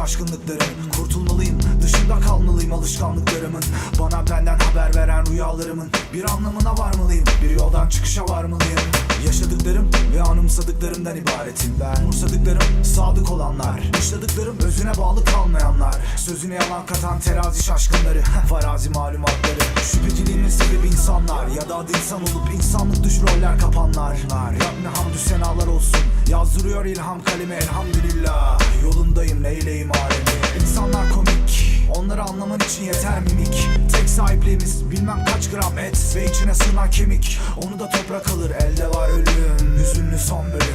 şaşkınlıkların Kurtulmalıyım dışında kalmalıyım alışkanlıklarımın. Bana benden haber veren rüyalarımın Bir anlamına varmalıyım bir yoldan çıkışa varmalıyım. Yaşadıklarım ve anımsadıklarımdan ibaretim. Ben Umursadıklarım sadık olanlar Dışladıklarım özüne bağlı kalmayanlar. Sözüne yalan katan terazi şaşkınları Farazi malumatları. Şüpheciliğimin sebebi insanlar Ya da insan olup insanlık dışı roller kapanlar. Senalar olsun Yazdırıyor ilham kalemi elhamdülillah. Yolundayım neyleyim alemi? İnsanlar komik Onları anlaman için yeter mimik. Tek sahipliğimiz bilmem kaç gram et Ve içine sığınan kemik. Onu da toprak alır elde var ölüm. Hüzünlü son bölüm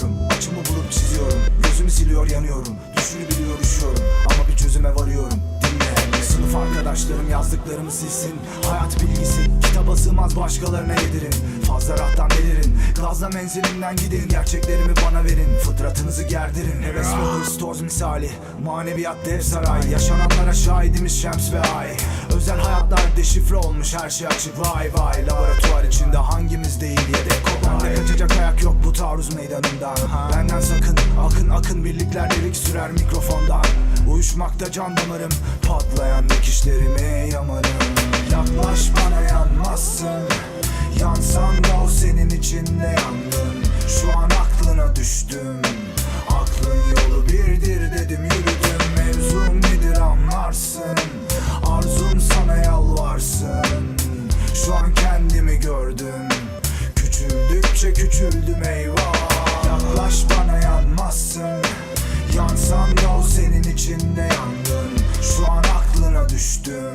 yazıyorum Açımı bulup çiziyorum. Gözümü siliyor yanıyorum. Düşünebiliyor üşüyorum. Ama bir çözüme varıyorum. Dinle. Sınıf arkadaşlarım yazdıklarımı silsin. Hayat bilgisi kitaba sığmaz başkalarına yedirin. Fazla rahattan delirin. Gazla menzilimden gidin. Gerçeklerimi bana verin. Fıtratınızı gerdirin. Heves hırs toz misali Maneviyat dev saray. Yaşananlara şahidimiz şems ve ay. Özel hayatlar deşifre olmuş her şey açık. Vay vay Laboratuvar içinde hangimiz değil yedek kobay Bende kaçacak ayak yok bu taarruz meydanından. Benden sakın akın akın birlikler delik sürer mikrofondan. Uyuşmakta can damarım Patlayan dikişlerimi yamarım Yaklaş bana yanmazsın gördüm. Küçüldükçe küçüldüm eyvah. Yaklaş bana yanmazsın. Yansam da o senin içinde yangın Şu an aklına düştüm.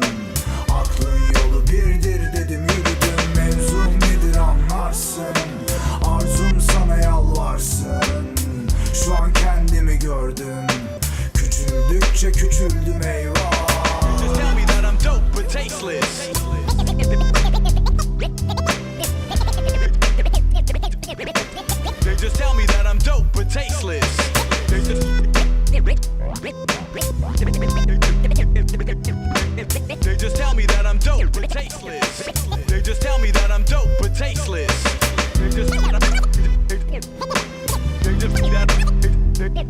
Aklın yolu birdir dedim yürüdüm. Mevzum nedir anlarsın. Arzum sana yalvarsın. Şu an kendimi gördüm. Küçüldükçe küçüldüm eyvah. Tasteless. They,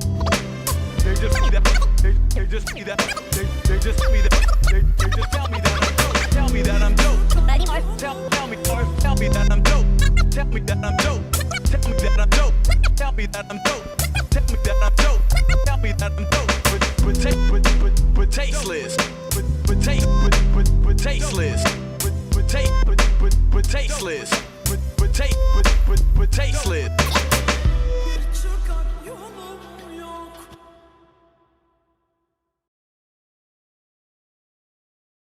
just see that they, they just see that they, they just see that they, they just tell me that I'm dope. Tell me that I'm dope. Tell, tell me, or tell me that I'm dope. Tell me that I'm dope. Tell me that I'm dope. Tell me that I'm dope. Tell me that I'm dope. Tell me that I'm dope. But but but but but tasteless. But but taste but but but tasteless. But but take but but but tasteless. But but but but tasteless.